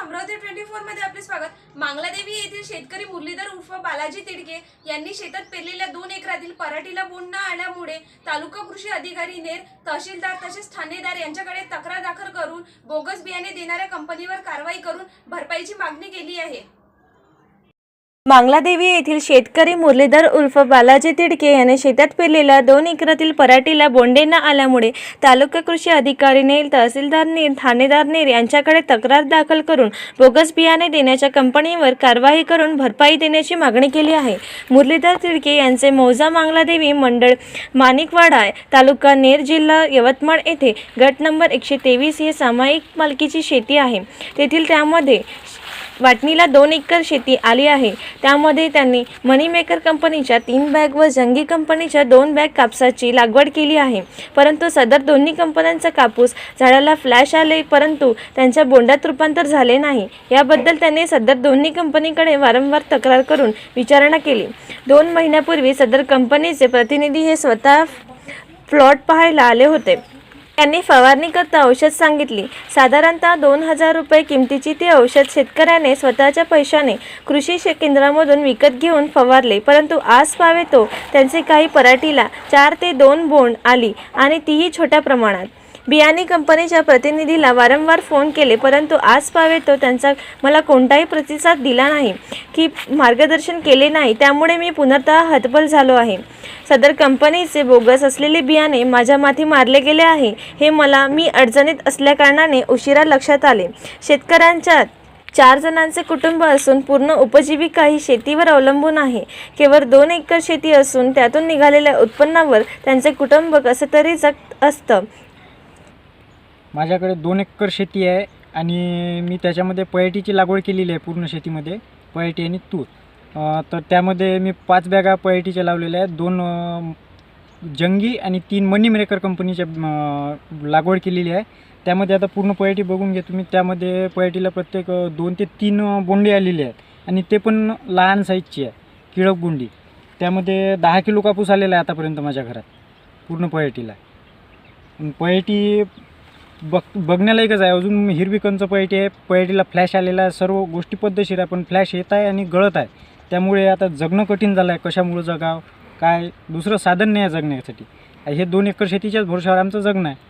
Amravati twenty फोरमध्ये आपले स्वागत. मांगलादेवी येथील शेतकरी मुरलीधर उर्फ बालाजी तिडके यांनी शेतात पेरलेल्या दोन एकरातील पराठीला बोंड न आल्यामुळे तालुका कृषी अधिकारी नेर तहसीलदार तसेच ठाणेदार यांच्याकडे तक्रार दाखल करून बोगस बियाणे देणाऱ्या कंपनीवर कारवाई करून भरपाईची मागणी केली आहे. बांगलादेवी येथील शेतकरी मुरलीधर उर्फ बालाजी तिडके याने शेतात पेरलेल्या दोन एकरातील पराठीला बोंडे न आल्यामुळे तालुका कृषी अधिकारी नेल तहसीलदार नेर ठाणेदार नेर यांच्याकडे तक्रार दाखल करून बोगस बियाणे देण्याच्या कंपनीवर कारवाई करून भरपाई देण्याची मागणी केली आहे. मुरलीधर तिडके यांचे मौजा बांगलादेवी मंडळ माणिकवाडा तालुका नेर जिल्हा यवतमाळ येथे गट नंबर एकशे तेवीस हे सामायिक मालकीची शेती आहे. तेथील त्यामध्ये वाटणीला दोन एकर शेती आली आहे. त्यामध्ये त्यांनी मनीमेकर कंपनीच्या तीन बॅग व जंगी कंपनीच्या दोन बॅग कापसाची लागवड केली आहे. परंतु सदर दोन्ही कंपन्यांचा कापूस झाडाला फ्लॅश आले परंतु त्यांच्या बोंडात रूपांतर झाले नाही. याबद्दल त्यांनी सदर दोन्ही कंपनीकडे वारंवार तक्रार करून विचारणा केली. दोन महिन्यापूर्वी सदर कंपनीचे प्रतिनिधी हे स्वतः प्लॉट पाहायला आले होते. त्यांनी फवारणीकरता औषध सांगितली. साधारणतः दोन हजार रुपये किमतीची ती औषध शेतकऱ्याने स्वतःच्या पैशाने कृषी केंद्रामधून विकत घेऊन फवारले. परंतु आज पावे तो त्यांचे काही पराठीला चार ते दोन बोंड आली आणि तीही छोट्या प्रमाणात. बियाणे कंपनीच्या प्रतिनिधीला वारंवार फोन केले परंतु आज पावे तो त्यांचा मला कोणताही प्रतिसाद दिला नाही की मार्गदर्शन केले नाही त्यामुळे मी पुनर्तः हतबल झालो आहे. सदर कंपनीचे बोगस असलेले बियाणे माझ्या माथी मारले गेले आहे हे मला मी अडचणीत असल्याकारणाने उशिरा लक्षात आले. शेतकऱ्यांच्या चार जणांचे कुटुंब असून पूर्ण उपजीविका ही शेतीवर अवलंबून आहे. केवळ दोन एकर शेती असून त्यातून निघालेल्या उत्पन्नावर त्यांचे कुटुंब कसं तरी जगत असतं. माझ्याकडे दोन एकर शेती आहे आणि मी त्याच्यामध्ये पयटीची लागवड केलेली आहे पूर्ण शेतीमध्ये पयटी आणि तूर. तर त्यामध्ये मी पाच बॅगा पयटीच्या लावलेल्या आहेत. दोन जंगी आणि तीन मनी मेकर कंपनीच्या लागवड केलेली आहे. त्यामध्ये आता पूर्ण पयटी बघून घेतो तुम्ही. त्यामध्ये पयटीला प्रत्येक दोन ते तीन बोंडी बोंडे आलेले आहेत आणि ते पण लहान साईजची आहे किळक बोंडी. त्यामध्ये दहा किलो कापूस आलेला आहे आतापर्यंत माझ्या घरात पूर्ण पयटीला पयटी बघ बघण्यालायकच आहे. अजून हिरवी कंच पयटी आहे. पयटीला फ्लॅश आलेला आहे. सर्व गोष्टी पद्धतशीर आहे पण फ्लॅश येत आहे आणि गळत आहे. त्यामुळे आता जगणं कठीण झालं आहे कशामुळं जगाव? काय? दुसरं साधन नाही आहे जगण्यासाठी. हे दोन एकर शेतीच्याच भरोशावर आमचं जगणं आहे.